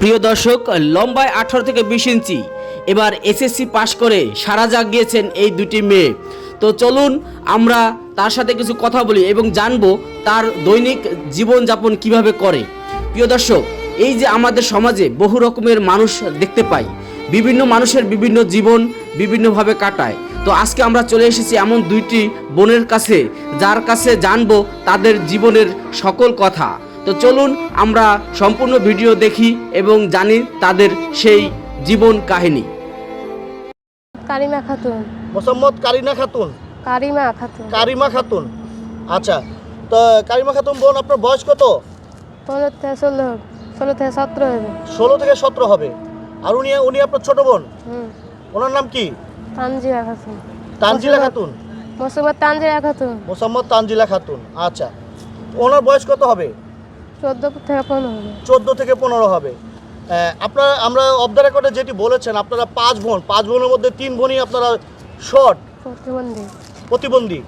প্রিয় দর্শক, লম্বায় আঠারো থেকে বিশ ইঞ্চি। এবার এসএসসি পাশ করে সারা জাগ গিয়েছেন এই দুটি মেয়ে। তো চলুন আমরা তার সাথে কিছু কথা বলি এবং জানব তার দৈনিক জীবনযাপন কীভাবে করে। প্রিয় দর্শক, এই যে আমাদের সমাজে বহু রকমের মানুষ দেখতে পাই। বিভিন্ন মানুষের বিভিন্ন জীবন বিভিন্নভাবে কাটায়। তো আজকে আমরা চলে এসেছি এমন দুইটি বোনের কাছে, যার কাছে জানব তাদের জীবনের সকল কথা। তো চলুন আমরা সম্পূর্ণ ভিডিও দেখি এবং জানি তাদের সেই জীবন কাহিনী। কারিমা খাতুন। মোসাম্মদ কারিনা খাতুন। কারিমা খাতুন। কারিমা খাতুন। আচ্ছা তো কারিমা খাতুন বোন আপনার বয়স কত? পনেরো থেকে ষোলো ষোলো থেকে সতেরো হবে। ষোলো থেকে সতেরো হবে। আর উনি উনি আপনার ছোট বোন? হুম। ওনার নাম কি? তানজিরা খাতুন। তানজিলা খাতুন? মোসাম্মদ তানজিরা খাতুন। মোসাম্মদ তানজিলা খাতুন। আচ্ছা ওনার বয়স কত হবে? চোদ্দ থেকে পনেরো হবে। চোদ্দ থেকে পনেরো হবে। আপনারা আমরা অফ দ্য রেকর্ডে যেটি বলেছেন আপনারা পাঁচ বোন পাঁচ বোনের মধ্যে তিন বোনই আপনারা শর্ট প্রতিবন্ধী। প্রতিবন্ধী।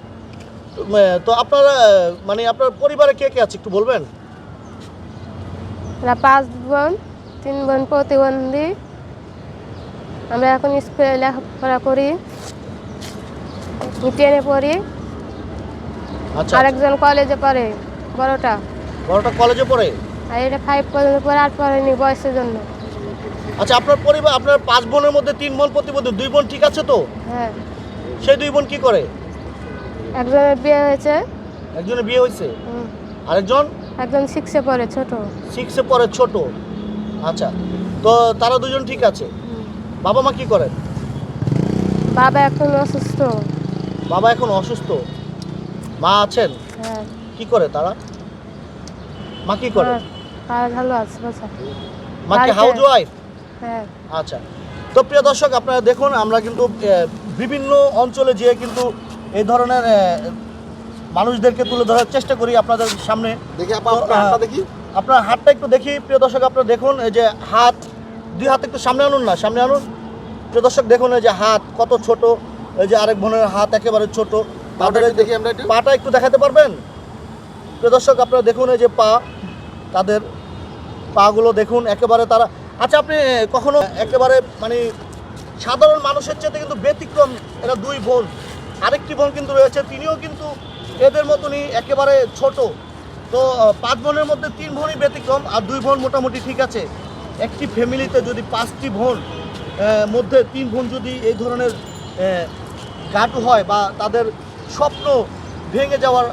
তো, আপনারা মানে আপনার পরিবারে কে কে আছে একটু বলবেন? পাঁচ বোন তিন বোন প্রতিবন্ধী। আমরা এখন স্কুলে লেখাপড়া করি টেনে পড়ি। আচ্ছা আরেকজন কলেজে পড়ে বড়টা। বড়টা কলেজে পড়ে? আর এটা ফাইভ পর্যন্ত পড়ে আর পড়েনি বয়সের জন্য। আচ্ছা আপনার পরিবার আপনার পাঁচ বোনের মধ্যে তিন বোন প্রতিবন্ধী দুই বোন ঠিক আছে তো? হ্যাঁ। সেই দুই বোন কি করে? একজনের বিয়ে হয়েছে। একজনের বিয়ে হয়েছে? হুম, আরেকজন? একজন সিক্সে পড়ে ছোট। সিক্সে পড়ে ছোট। আচ্ছা তো তারা দুজন ঠিক আছে? হুম। বাবা মা কি করেন বাবা এখন অসুস্থ। বাবা এখন অসুস্থ? মা আছেন? হ্যাঁ। কি করে তারা? মা কি করে? আর- আর ভালো আছে বাচ্চা মা কি হাউস ওয়াইফ হ্যাঁ। আচ্ছা। তো প্রিয় দর্শক আপনারা দেখুন আমরা কিন্তু বিভিন্ন অঞ্চলে যেয়ে কিন্তু এই ধরনের মানুষদেরকে তুলে ধরার চেষ্টা করি আপনাদের সামনে। দেখি আপা আপনার হাতটা দেখি। আপনার হাতটা একটু দেখি প্রিয় দর্শক আপনারা দেখুন এই যে হাত দুই হাত একটু সামনে আনুন না সামনে আনুন। প্রিয় দর্শক দেখুন এই যে হাত কত ছোট এই যে আরেক বোনের হাত একেবারে ছোট। পাটা একটু দেখি আমরা পাটা একটু দেখাতে পারবেন? প্রিয় দর্শক আপনারা দেখুন এই যে পা তাদের পাগুলো দেখুন, একেবারে তারা আচ্ছা আপনি কখনো একেবারে মানে সাধারণ মানুষের চেয়ে কিন্তু ব্যতিক্রম এরা দুই বোন। আরেকটি বোন কিন্তু রয়েছে, তিনিও কিন্তু এদের মতনই একেবারে ছোট। তো পাঁচ বোনের মধ্যে তিন বোনই ব্যতিক্রম, আর দুই বোন মোটামুটি ঠিক আছে। একটি ফ্যামিলিতে যদি পাঁচটি বোন মধ্যে তিন বোন যদি এই ধরনের গাটু হয় বা তাদের স্বপ্ন ভেঙে যাওয়ার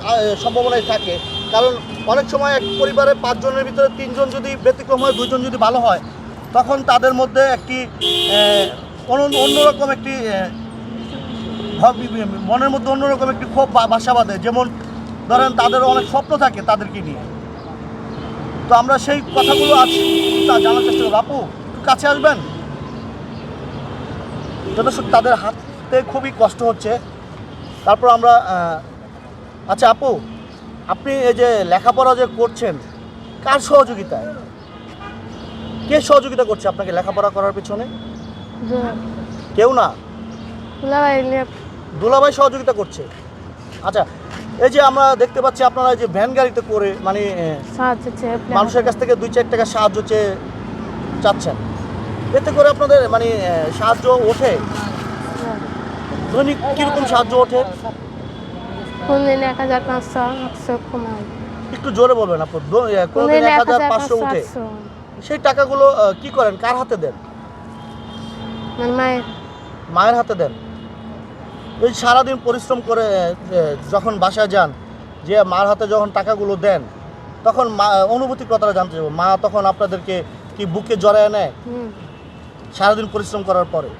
সম্ভাবনাই থাকে কারণ অনেক সময় এক পরিবারে পাঁচজনের ভিতরে তিনজন যদি ব্যতিক্রম হয় দুজন যদি ভালো হয়, তখন তাদের মধ্যে একটি অন্যরকম একটি মনের মধ্যে অন্যরকম একটি ক্ষোভ বাসা বাঁধে। যেমন ধরেন তাদের অনেক স্বপ্ন থাকে তাদেরকে নিয়ে। তো আমরা সেই কথাগুলো আজ তা জানার চেষ্টা করব। আপু কাছে আসবেন? দর্শক, তাদের হাতে খুবই কষ্ট হচ্ছে। তারপর আমরা আচ্ছা আপু আপনি এই যে লেখাপড়া যে করছেন কার সহযোগিতায়? কে সহযোগিতা করছে আপনাকে লেখাপড়া করার পিছনে? কেউ না? দুলাভাই সহযোগিতা করছে। আচ্ছা এই যে আমরা দেখতে পাচ্ছি আপনারা এই যে ভ্যান গাড়িতে করে মানে মানুষের কাছ থেকে দুই চার টাকা সাহায্য চেয়ে চাচ্ছেন। এতে করে আপনাদের মানে সাহায্য ওঠে? হ্যাঁ। দৈনিক কীরকম সাহায্য ওঠে? কোন দিন এক হাজার পাঁচশো একশো কমায়। একটু জোরে বলবেন আপু কোন দিন এক হাজার পাঁচশো উঠে? সেই টাকাগুলো কি করেন? কার হাতে দেন? মায়ের। মায়ের হাতে দেন? এই সারাদিন পরিশ্রম করে যখন বাসায় যান যে মার হাতে যখন টাকাগুলো দেন তখন মা অনুভূতির কথাটা জানতে চাইব? মা তখন আপনাদেরকে কি বুকে জড়ায় নেয় সারাদিন পরিশ্রম করার পরে।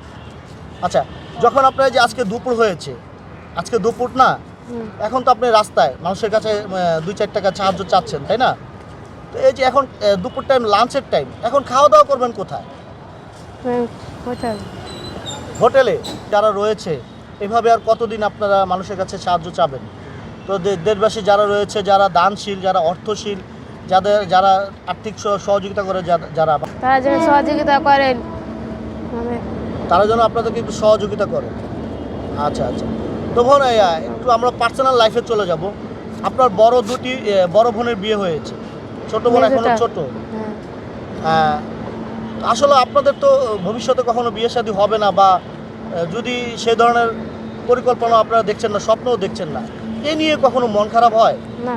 আচ্ছা যখন আপনার যে আজকে দুপুর হয়েছে আজকে দুপুর না এখন তো আপনি রাস্তায় মানুষের কাছে দুই চার টাকা সাহায্য চাচ্ছেন তাই না? তো এই যে এখন দুপুর টাইম লাঞ্চের টাইম এখন খাওয়া দাওয়া করবেন কোথায়? হোটেলে। যারা রয়েছে এভাবে আর কতদিন আপনারা মানুষের কাছে সাহায্য চাবেন? তো দেশবাসী যারা রয়েছে যারা দানশীল যারা অর্থশীল যাদের যারা আর্থিক সহ- সহযোগিতা করে যারা তারা যেন সহযোগিতা করেন। তারা যেন আপনাদেরকে একটু সহযোগিতা করে আচ্ছা আচ্ছা। তো বোন এই, আহ, একটু আমরা পার্সোনাল লাইফে চলে যাব। আপনার বড় দুটি বড় বোনের বিয়ে হয়েছে। ছোট বোন এখনও। ছোট। হ্যাঁ। আসলে আপনাদের তো ভবিষ্যতে কখনো বিয়ে শাদী হবে না বা যদি সেই ধরনের পরিকল্পনা আপনারা দেখছেন না স্বপ্নও দেখছেন না এ নিয়ে কখনো মন খারাপ হয়? না।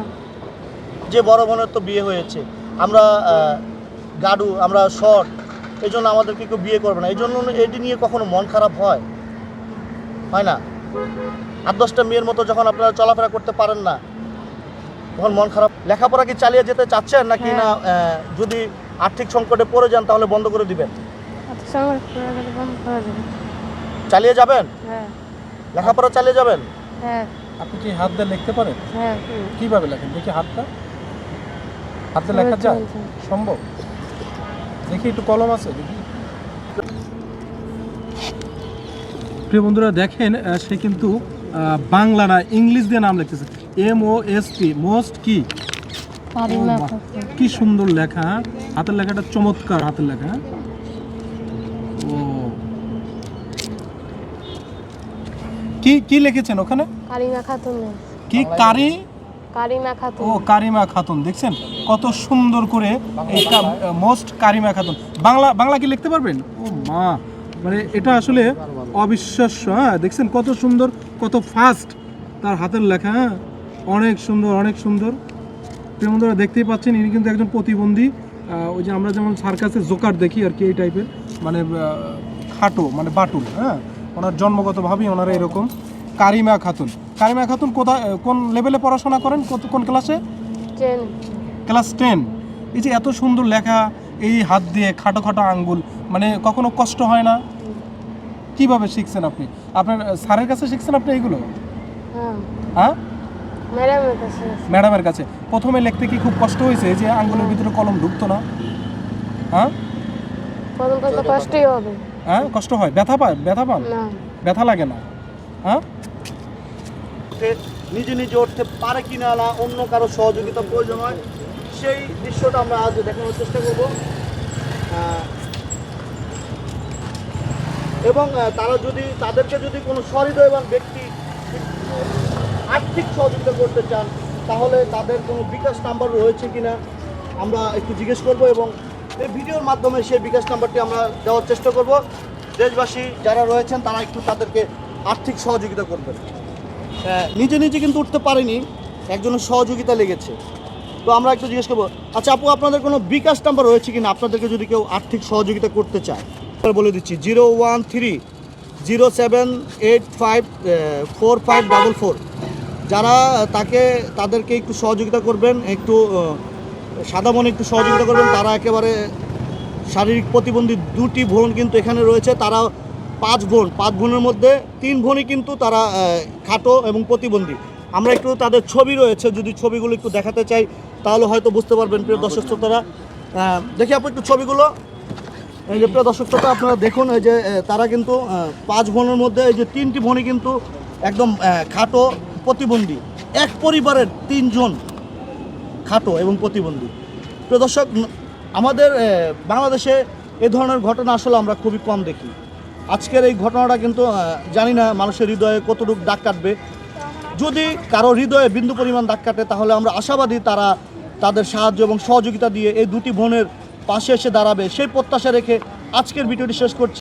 যে বড় বোনের তো বিয়ে হয়েছে আমরা গাডু আমরা শর্ট এই জন্য আমাদেরকে কেউ বিয়ে করবে না এই জন্য এটি নিয়ে কখনো মন খারাপ হয়? হয় না? আট দশটা মেয়ের মতো যখন আপনারা চলাফেরা করতে পারেন না তখন মন খারাপ। লেখাপড়া কি চালিয়ে যেতে চাচ্ছেন নাকি না যদি আর্থিক সংকটে পড়ে যান তাহলে বন্ধ করে দিবেন? চালিয়ে যাবেন? হ্যাঁ। লেখাপড়া চালিয়ে যাবেন? হ্যাঁ। আপনি কি হাত দিয়ে লিখতে পারেন? হ্যাঁ। কীভাবে লেখেন? দেখি হাতটা। হাতে লেখা যায়? সম্ভব? দেখি একটু কলম আছে দেখি। প্রিয় বন্ধুরা দেখেন সে কিন্তু বাংলা না ইংলিশ দিয়ে নাম লিখতেছে। M O S P most কি? বাহ, কি সুন্দর লেখা? হাতের লেখাটা চমৎকার হাতের লেখা? ও। কি কি লিখেছেন ওখানে? কারিমা খাতুন কি কারি? কারিমা খাতুন। ও কারিমা খাতুন দেখছেন? কত সুন্দর করে এই মোস্ট কারিমা খাতুন। বাংলা বাংলা কি লিখতে পারবেন? ও মা। মানে এটা আসলে অবিশ্বাস্য হ্যাঁ? দেখছেন কত সুন্দর কত ফাস্ট তার হাতের লেখা হ্যাঁ? অনেক সুন্দর অনেক সুন্দর। প্রিয় বন্ধুরা দেখতেই পাচ্ছেন ইনি কিন্তু একজন প্রতিবন্ধী। ওই যে আমরা যেমন সার্কাসে জোকার দেখি আর কি এই টাইপের মানে খাটো মানে বাটুল হ্যাঁ? ওনার জন্মগতভাবেই ওনারা এরকম। কারিমা খাতুন। কারিমা খাতুন কোথায় কোন লেভেলে পড়াশোনা করেন? কত কোন ক্লাসে ক্লাস টেন এই যে এত সুন্দর লেখা এই হাত দিয়ে খাটো খাটো আঙ্গুল মানে কখনো কষ্ট হয় না? কীভাবে শিখছেন আপনি? আপনার স্যারের কাছে শিখছেন আপনি এইগুলো? হ্যাঁ। হ্যাঁ? ম্যাডামের কাছে ম্যাডামের কাছে। প্রথমে লিখতে কি খুব কষ্ট হয়েছে এই যে আঙ্গুলের ভিতরে কলম ঢুকতো না? হ্যাঁ? কষ্টই হবে। হ্যাঁ কষ্ট হয়। ব্যথা পায়? ব্যথা পান? না। ব্যথা লাগে না? হ্যাঁ? নিজে নিজে উঠতে পারে কিনা না অন্য কারও সহযোগিতা প্রয়োজন হয়? সেই দৃশ্যটা আমরা আজ দেখানোর চেষ্টা করব। এবং তারা যদি, তাদেরকে যদি কোনো সহৃদয়বান ব্যক্তি আর্থিক সহযোগিতা করতে চান, তাহলে তাদের কোনো বিকাশ নাম্বার রয়েছে কিনা আমরা একটু জিজ্ঞেস করব এবং এই ভিডিওর মাধ্যমে সেই বিকাশ নাম্বারটি আমরা দেওয়ার চেষ্টা করব। দেশবাসী যারা রয়েছেন, তারা একটু তাদেরকে আর্থিক সহযোগিতা করবেন। নিজে নিজে কিন্তু উঠতে পারেনি, একজনের সহযোগিতা লেগেছে। তো আমরা একটু জিজ্ঞেস করব আচ্ছা আপু, আপনাদের কোনো বিকাশ নাম্বার রয়েছে কিনা? আপনাদেরকে যদি কেউ আর্থিক সহযোগিতা করতে চায়। বলে দিচ্ছি, zero one three, zero seven eight five four five double four. যারা তাকে, তাদেরকে একটু সহযোগিতা করবেন, একটু সাদা মনে একটু সহযোগিতা করবেন, তারা একেবারে শারীরিক প্রতিবন্ধী দুটি বোন কিন্তু এখানে রয়েছে। তারা পাঁচ বোন পাঁচ বোনের মধ্যে তিন বোনই কিন্তু তারা খাটো এবং প্রতিবন্ধী। আমরা একটু তাদের ছবি রয়েছে, যদি ছবিগুলো একটু দেখাতে চাই তাহলে হয়তো বুঝতে পারবেন প্রিয় দর্শক শ্রোতারা। দেখি আপু একটু ছবিগুলো। এই যে প্রিয় দর্শক শ্রোতা, আপনারা দেখুন, এই যে তারা কিন্তু পাঁচ বোনের মধ্যে এই যে তিনটি বোনই কিন্তু একদম খাটো প্রতিবন্ধী। এক পরিবারের তিনজন খাটো এবং প্রতিবন্ধী। প্রিয় দর্শক আমাদের বাংলাদেশে এ ধরনের ঘটনা আসলে আমরা খুবই কম দেখি। আজকের এই ঘটনাটা কিন্তু জানি না মানুষের হৃদয়ে কতটুকু দাগ কাটবে। যদি কারও হৃদয়ে বিন্দু পরিমাণ দাগ কাটে, তাহলে আমরা আশাবাদী তারা তাদের সাহায্য এবং সহযোগিতা দিয়ে এই দুটি বোনের পাশে এসে দাঁড়াবে। সেই প্রত্যাশা রেখে আজকের ভিডিওটি শেষ করছি।